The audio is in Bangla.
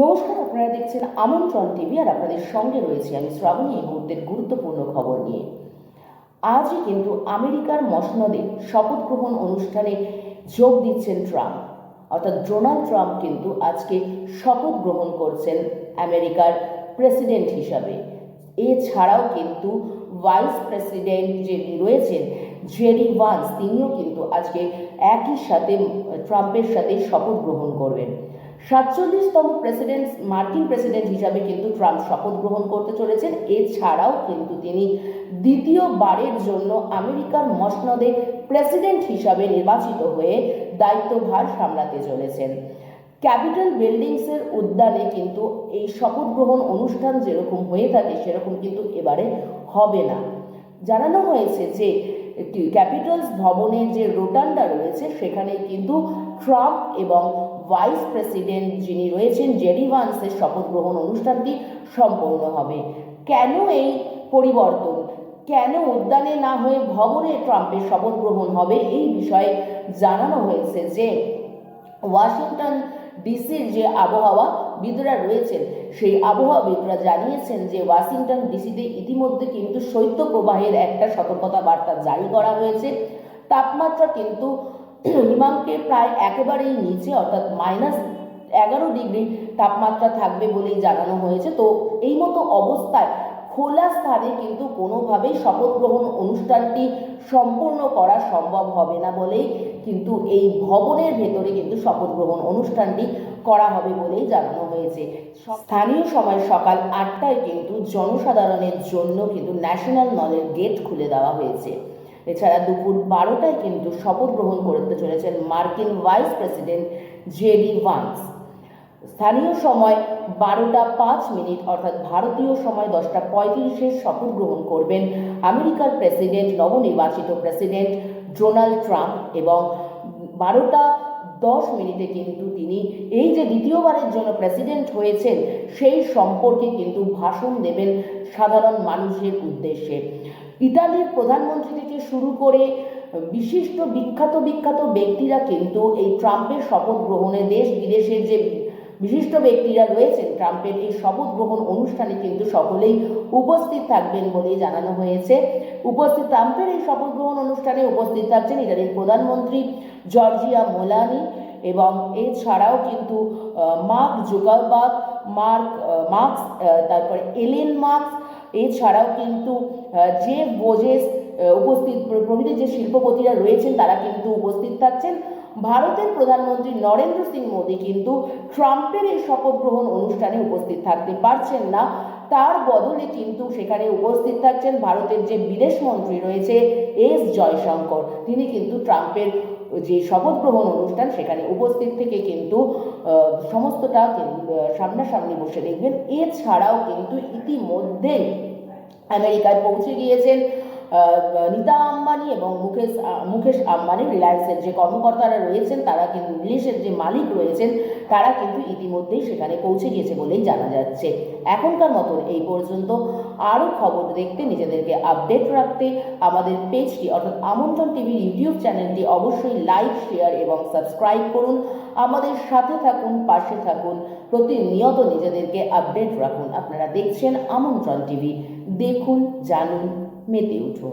নমস্কার, আপনারা দেখছেন আমন্ত্রণ টিভি আর আপনাদের সঙ্গে রয়েছে আমি শ্রাবণী এই মুহূর্তের গুরুত্বপূর্ণ খবর নিয়ে। আজই কিন্তু আমেরিকার মসনদে শপথ গ্রহণ অনুষ্ঠানে যোগ দিচ্ছেন ট্রাম্প। অর্থাৎ ডোনাল্ড ট্রাম্প কিন্তু আজকে শপথ গ্রহণ করছেন আমেরিকার প্রেসিডেন্ট হিসাবে। এছাড়াও কিন্তু ভাইস প্রেসিডেন্ট যিনি রয়েছেন, জেরি ভান্স, তিনিও কিন্তু আজকে একই সাথে, ট্রাম্পের সাথে শপথ গ্রহণ করবেন। সাতচল্লিশতম প্রেসিডেন্ট, মার্কিন প্রেসিডেন্ট হিসাবে কিন্তু ট্রাম্প শপথ গ্রহণ করতে চলেছেন। এছাড়াও কিন্তু তিনি দ্বিতীয়বারের জন্য আমেরিকার মসনদে প্রেসিডেন্ট হিসাবে নির্বাচিত হয়ে দায়িত্বভার সামলাতে চলেছেন। ক্যাপিটাল বিল্ডিংসের উদ্যানে কিন্তু এই শপথ গ্রহণ অনুষ্ঠান যেরকম হয়ে থাকে, সেরকম কিন্তু এবারে হবে না। জানানো হয়েছে যে ক্যাপিটালস ভবনের যে রোটান্ডা রয়েছে, সেখানে কিন্তু ট্রাম্প এবং ভাইস প্রেসিডেন্ট যিনি রয়েছেন, জেডি ভান্সের শপথ গ্রহণ অনুষ্ঠানটি সম্পন্ন হবে। কেন এই পরিবর্তন? কেন উদ্যানে না হয়ে ভবনে ট্রাম্পের শপথ গ্রহণ হবে? এই বিষয়ে জানানো হয়েছে যে, ওয়াশিংটন ডিসির যে আবহাওয়া বিদরা রয়েছেন, সেই আবহাওয়াবিদরা জানিয়েছেন যে, ওয়াশিংটন ডিসিতে ইতিমধ্যে কিন্তু শৈত্য প্রবাহের একটা সতর্কতা বার্তা জারি করা হয়েছে। তাপমাত্রা কিন্তু হিমাঙ্কের প্রায় একেবারেই নিচে, অর্থাৎ মাইনাস এগারো ডিগ্রি তাপমাত্রা থাকবে বলেই জানানো হয়েছে। তো এই মতো অবস্থায় খোলা স্থানে কিন্তু কোনোভাবেই শপথ গ্রহণ অনুষ্ঠানটি সম্পূর্ণ করা সম্ভব হবে না বলেই কিন্তু এই ভবনের ভেতরে কিন্তু শপথ গ্রহণ অনুষ্ঠানটি করা হবে বলেই জানানো হয়েছে। স্থানীয় সময় সকাল আটটায় কিন্তু জনসাধারণের জন্য কিন্তু ন্যাশনাল নলের গেট খুলে দেওয়া হয়েছে। এছাড়া দুপুর বারোটায় কিন্তু শপথ গ্রহণ করতে চলেছেন মার্কিন ভাইস প্রেসিডেন্ট জেডি ভান্স। স্থানীয় সময় বারোটা পাঁচ মিনিট, অর্থাৎ ভারতীয় সময় দশটা পঁয়ত্রিশে শপথ গ্রহণ করবেন আমেরিকার প্রেসিডেন্ট, নবনির্বাচিত প্রেসিডেন্ট ডোনাল্ড ট্রাম্প এবং বারোটা দশ মিনিটে কিন্তু তিনি এই যে দ্বিতীয়বারের জন্য প্রেসিডেন্ট হয়েছেন, সেই সম্পর্কে কিন্তু ভাষণ দেবেন সাধারণ মানুষের উদ্দেশ্যে। ইতালির প্রধানমন্ত্রী থেকে শুরু করে বিশিষ্ট বিখ্যাত বিখ্যাত ব্যক্তিরা কিন্তু এই ট্রাম্পের শপথ গ্রহণে দেশ বিদেশের যে বিশিষ্ট ব্যক্তিরা রয়েছেন, ট্রাম্পের এই শপথ গ্রহণ অনুষ্ঠানে কিন্তু সকলেই উপস্থিত থাকবেন বলেই জানানো হয়েছে। উপস্থিত, ট্রাম্পের এই শপথ গ্রহণ অনুষ্ঠানে উপস্থিত থাকছেন ইতালির প্রধানমন্ত্রী জর্জিয়া মোলানি এবং এছাড়াও কিন্তু মার্ক জুকারবার্গ, মার্ক মার্কস তারপরে এলেন মার্কস এছাড়াও কিন্তু যে বোজেস উপস্থিত প্রভৃতি যে শিল্পপতিরা রয়েছেন, তারা কিন্তু উপস্থিত থাকছেন। ভারতের প্রধানমন্ত্রী নরেন্দ্র সিং মোদী কিন্তু ট্রাম্পের এই শপথ গ্রহণ অনুষ্ঠানে উপস্থিত থাকতে পারছেন না। তার বদলে কিন্তু সেখানে উপস্থিত থাকছেন ভারতের যে বিদেশ মন্ত্রী রয়েছে এস জয়শঙ্কর। তিনি কিন্তু ট্রাম্পের যে শপথ গ্রহণ অনুষ্ঠান, সেখানে উপস্থিত থেকে কিন্তু সমস্তটা সামনাসামনি বসে দেখবেন। এছাড়াও কিন্তু ইতিমধ্যেই আমেরিকায় পৌঁছে গিয়েছেন নীতা আম্বানি এবং মুকেশ মুকেশ আম্বানি রিলায়েন্সের যে কর্মকর্তারা রয়েছেন, তারা কিন্তু রিলিশের যে মালিক রয়েছেন, তারা কিন্তু ইতিমধ্যেই সেখানে পৌঁছে গিয়েছে বলেই জানা যাচ্ছে। এখনকার মতন এই পর্যন্ত আরও খবর দেখতে নিজেদেরকে আপডেট রাখতে আমাদের পেজটি অর্থাৎ আমন্ত্রণ টিভির ইউটিউব চ্যানেলটি অবশ্যই লাইক, শেয়ার এবং সাবস্ক্রাইব করুন। আমাদের সাথে থাকুন, পাশে থাকুন, প্রতিনিয়ত নিজেদেরকে আপডেট রাখুন। আপনারা দেখছেন আমন্ত্রণ টিভি। দেখুন, জানুন মেতে উঠুন